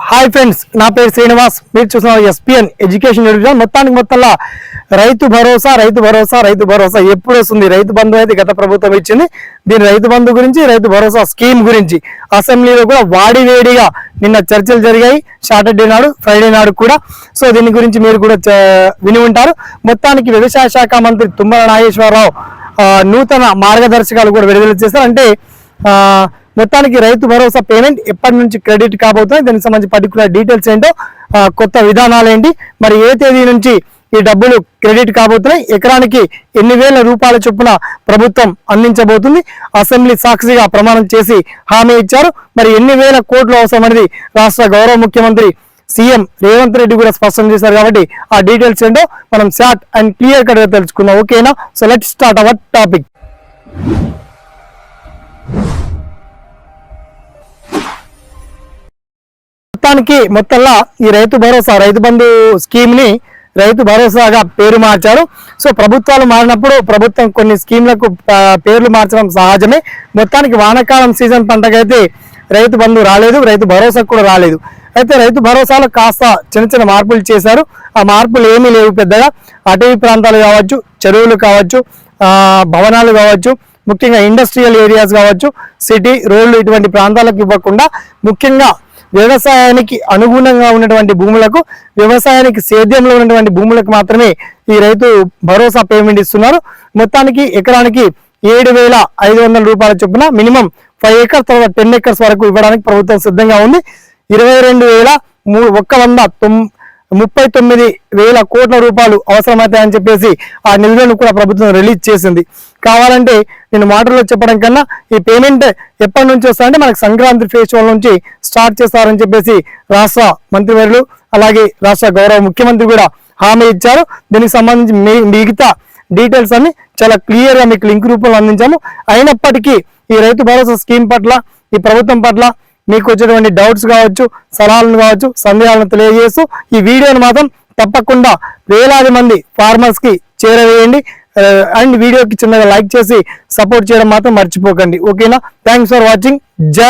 Hi friends నా పేరు శ్రీనివాస్. మీరు చూసిన ఎస్పిఎన్ ఎడ్యుకేషన్ యూట్యూబ్ మొత్తానికి మొత్తంలో రైతు భరోసా రైతు భరోసా రైతు భరోసా ఎప్పుడు వస్తుంది? రైతు బంధు అయితే గత ప్రభుత్వం ఇచ్చింది. దీని రైతు బంధు గురించి రైతు భరోసా స్కీమ్ గురించి అసెంబ్లీలో కూడా వాడివేడిగా నిన్న చర్చలు జరిగాయి. సాటర్డే నాడు ఫ్రైడే నాడు కూడా. సో దీని గురించి మీరు కూడా చ- విని ఉంటారు. మొత్తానికి వ్యవసాయ శాఖ మంత్రి తుమ్మల నాగేశ్వరరావు నూతన మార్గదర్శకాలు కూడా విడుదల చేశారు. అంటే ఆ, మొత్తానికి రైతు భరోసా పేమెంట్ ఎప్పటి నుంచి క్రెడిట్ కాబోతుంది దానికి సంబంధించి పర్టికులర్ డీటెయిల్స్ ఏంటో కొత్త విధానాలు ఏంటి మరి ఏ తేదీ నుంచి ఈ డబ్బులు క్రెడిట్ కాబోతున్నాయి ఎకరానికి ఎన్ని వేల రూపాయల చొప్పున ప్రభుత్వం అందించబోతుంది అసెంబ్లీ సాక్షిగా ప్రమాణం చేసి హామీ ఇచ్చారు. మరి ఎన్ని వేల కోట్లు అవసరం అనేది రాష్ట్ర గౌరవ ముఖ్యమంత్రి సీఎం రేవంత్ రెడ్డి కూడా స్పష్టం చేశారు కాబట్టి ఆ డీటెయిల్స్ ఏంటో మనం షార్ట్ అండ్ క్లియర్ కట్గా తెలుసుకుందాం. ఓకేనా? So let start our topic మొత్తానికి మొత్తంలో ఈ రైతు భరోసా రైతు బంధు స్కీమ్ని రైతు భరోసాగా పేరు మార్చారు. సో ప్రభుత్వాలు మారినప్పుడు ప్రభుత్వం కొన్ని స్కీమ్లకు పేర్లు మార్చడం సహజమే. మొత్తానికి వానాకాలం సీజన్ పంటకైతే రైతు బంధు రాలేదు రైతు భరోసా కూడా రాలేదు. అయితే రైతు భరోసాలో కాస్త చిన్న చిన్న మార్పులు చేశారు. ఆ మార్పులు ఏమీ లేవు పెద్దగా. అటవీ ప్రాంతాలు కావచ్చు చెరువులు కావచ్చు భవనాలు కావచ్చు ముఖ్యంగా ఇండస్ట్రియల్ ఏరియాస్ కావచ్చు సిటీ రోడ్లు ఇటువంటి ప్రాంతాలకు ఇవ్వకుండా ముఖ్యంగా వ్యవసాయానికి అనుగుణంగా ఉన్నటువంటి భూములకు వ్యవసాయానికి సేద్యంలో ఉన్నటువంటి భూములకు మాత్రమే ఈ రైతు భరోసా పేమెంట్ ఇస్తున్నారు. మొత్తానికి ఎకరానికి ఏడు వేల ఐదు వందల రూపాయల చొప్పున మినిమం ఫైవ్ ఎకర్స్ తర్వాత టెన్ ఎకర్స్ వరకు ఇవ్వడానికి ప్రభుత్వం సిద్ధంగా ఉంది. ఇరవై రెండు వేల ఒక్క వంద ముప్పై తొమ్మిది వేల కోట్ల రూపాయలు అవసరమవుతాయని చెప్పేసి ఆ నిధులను కూడా ప్రభుత్వం రిలీజ్ చేసింది. కావాలంటే నేను మాటల్లో చెప్పడం కన్నా ఈ పేమెంట్ ఎప్పటి నుంచి వస్తాయంటే మనకు సంక్రాంతి ఫెస్టివల్ నుంచి స్టార్ట్ చేస్తారని చెప్పేసి రాష్ట్ర మంత్రివర్యులు అలాగే రాష్ట్ర గౌరవ ముఖ్యమంత్రి కూడా హామీ ఇచ్చారు. దీనికి సంబంధించి మీ- మిగతా డీటెయిల్స్ అన్ని చాలా క్లియర్గా మీకు లింక్ రూపంలో అందించాము. అయినప్పటికీ ఈ రైతు భరోసా స్కీమ్ పట్ల ఈ ప్రభుత్వం పట్ల మీకు వచ్చేటువంటి డౌట్స్ కావచ్చు సలహాలను కావచ్చు సందేహాలను తెలియజేస్తూ ఈ వీడియోని మాత్రం తప్పకుండా వేలాది మంది ఫార్మర్స్కి చేరవేయండి. Uh, అండ్ వీడియోకి చిన్నగా లైక్ చేసి సపోర్ట్ చేయడం మాత్రం మర్చిపోకండి. ఓకేనా థ్యాంక్స్ ఫర్ వాచింగ్ జై